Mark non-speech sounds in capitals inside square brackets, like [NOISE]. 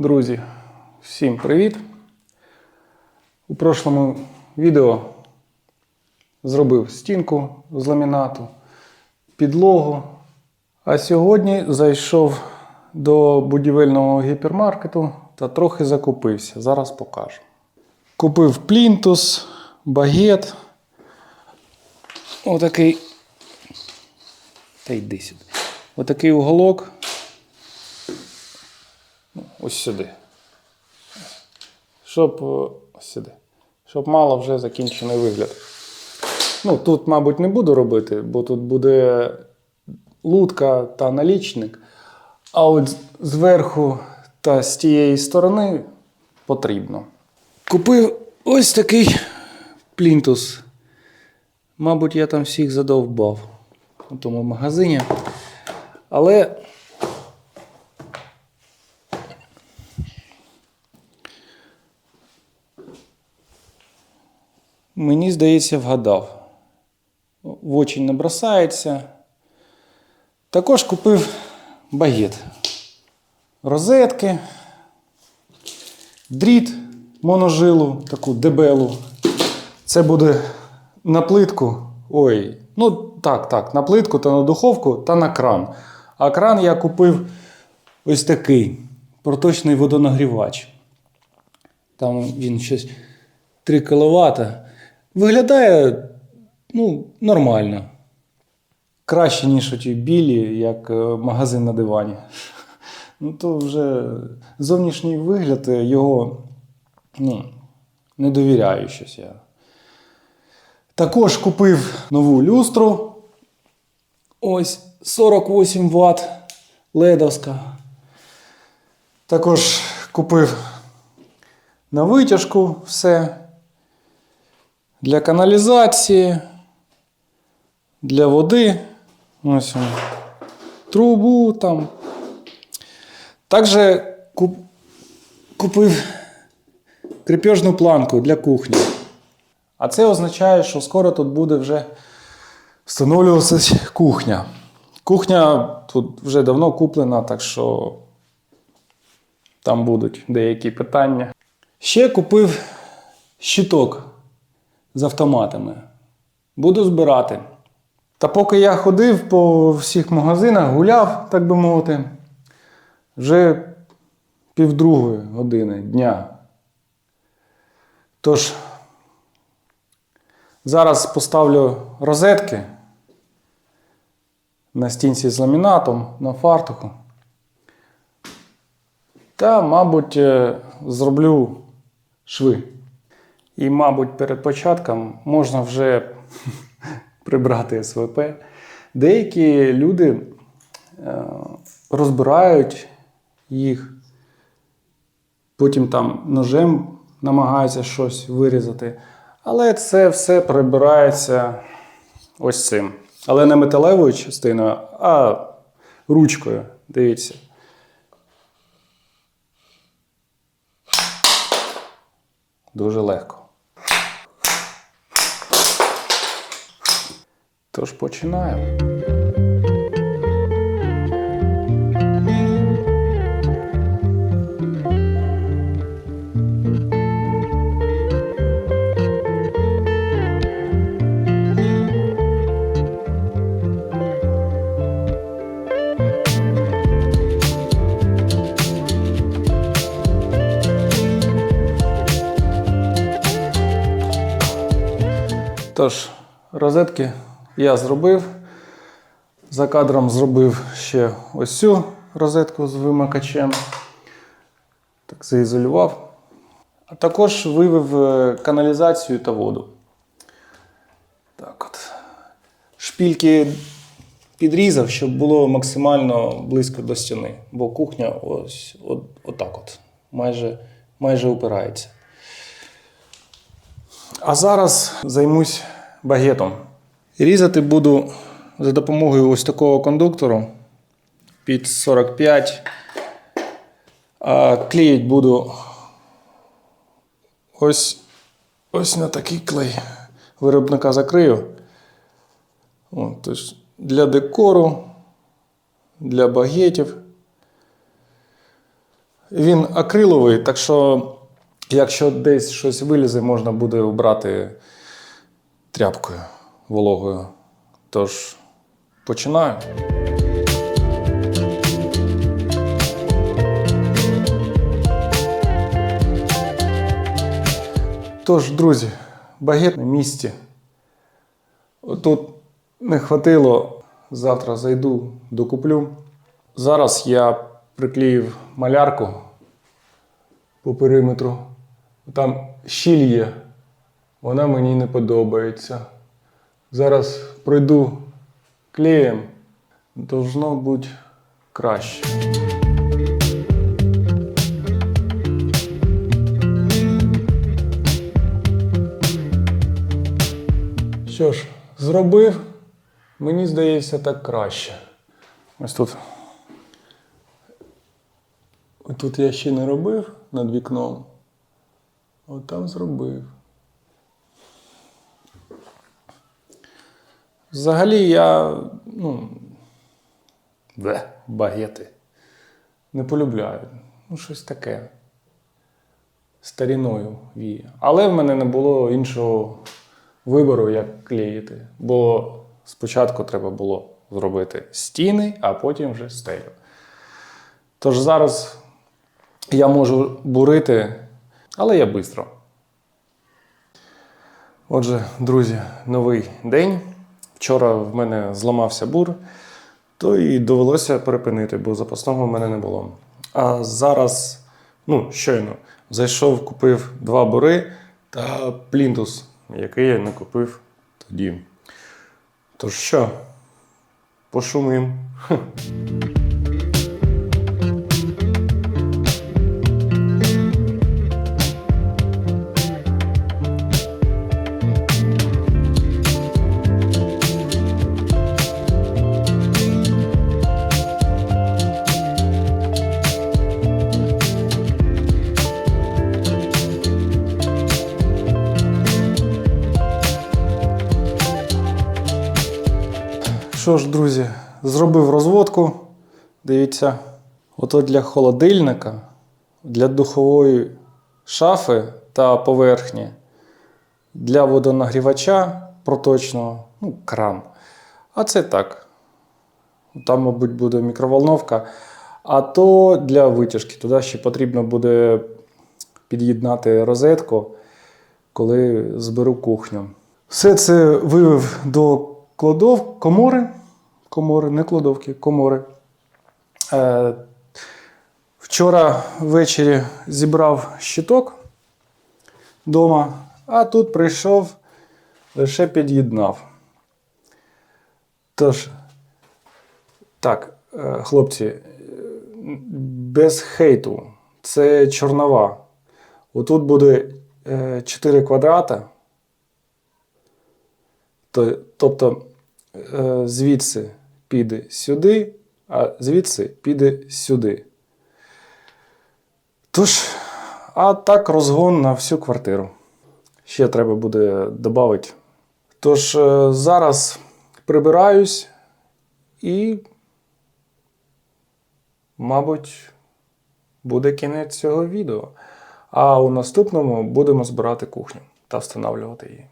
Друзі, всім привіт! У прошлому відео зробив стінку з ламінату, підлогу. А сьогодні зайшов до будівельного гіпермаркету та трохи закупився. Зараз покажу. Купив плінтус, багет. Отакий. Та йди сюди. Отакий уголок. Ось сюди. Щоб ось сюди. Щоб мало вже закінчений вигляд. Ну, тут, мабуть, не буду робити, бо тут буде лутка та налічник. А от зверху та з тієї сторони потрібно. Купив ось такий плінтус. Мабуть, я там всіх задовбав у тому магазині. Але Мені здається, вгадав. В очі не бросається. Також купив багет. Розетки, дріт моножилу, таку дебелу. Це буде на плитку. Ой, ну так, так, на плитку та на духовку та на кран. А кран я купив ось такий проточний водонагрівач. Там він щось 3 кВт. Виглядає ну, нормально. Краще, ніж оті білі, як е, магазин на дивані. [LAUGHS] Ну, то вже зовнішній вигляд е, його ну, не довіряю щось я. Також купив нову люстру. Ось 48 Вт ледовська. Також купив на витяжку все для каналізації, для води. Ось. Трубу там. Також куп... купив крепежну планку для кухні. А це означає, що скоро тут буде вже встановлюватися кухня. Кухня тут вже давно куплена, так що там будуть деякі питання. Ще купив щиток з автоматами. Буду збирати. Та поки я ходив по всіх магазинах, гуляв, так би мовити, вже півдругої години дня. Тож, зараз поставлю розетки на стінці з ламінатом, на фартуху. Та, мабуть, е, зроблю шви. І, мабуть, перед початком можна вже [LAUGHS] прибрати СВП. Деякі люди е, розбирають їх, потім там ножем намагаються щось вирізати. Але це все прибирається ось цим. Але не металевою частиною, а ручкою. Дивіться. Дуже легко. Тож починаємо. Тож, розетки я зробив. За кадром зробив ще ось цю розетку з вимикачем. Так заізолював. А також вивів е, каналізацію та воду. Так от. Шпільки підрізав, щоб було максимально близько до стіни. Бо кухня ось от, отак от. Майже, майже упирається. А зараз займусь багетом. Різати буду за допомогою ось такого кондуктору під 45. А клеїть буду ось, ось на такий клей. Виробника закрию. О, тож для декору, для багетів. Він акриловий, так що, якщо десь щось вилізе, можна буде обрати тряпкою вологою. Тож, починаю. Тож, друзі, багет на місці. Тут не хватило, завтра зайду, докуплю. Зараз я приклеїв малярку по периметру. Там щіль є, вона мені не подобається. Зараз пройду клеєм, должно бути краще. Що ж, зробив, мені здається, так краще. Ось тут. Тут я ще не робив над вікном. От там зробив. Взагалі я, ну, бе, багети. Не полюбляю. Ну, щось таке. Старіною віє. Але в мене не було іншого вибору, як клеїти. Бо спочатку треба було зробити стіни, а потім вже стелю. Тож зараз я можу бурити, але я швидко. Отже, друзі, новий день. Вчора в мене зламався бур, то і довелося перепинити, бо запасного в мене не було. А зараз, ну, щойно, зайшов, купив два бури та плінтус, який я не купив тоді. Тож що, пошумим. Що ж, друзі, зробив розводку. Дивіться, ото для холодильника, для духової шафи та поверхні, для водонагрівача проточного, ну, кран. А це так. Там, мабуть, буде мікроволновка. А то для витяжки. Туди ще потрібно буде під'єднати розетку, коли зберу кухню. Все це вивів до кладов, комори. Комори, не кладовки, комори. Е, вчора ввечері зібрав щиток вдома, а тут прийшов, лише під'єднав. Тож, так, е, хлопці, е, без хейту. Це чорнова. Отут буде 4 квадрата. То- Тобто е, звідси піде сюди, а звідси піде сюди. Тож, а так розгон на всю квартиру. Ще треба буде додати. Тож, е, зараз прибираюсь і, мабуть, буде кінець цього відео. А у наступному будемо збирати кухню та встановлювати її.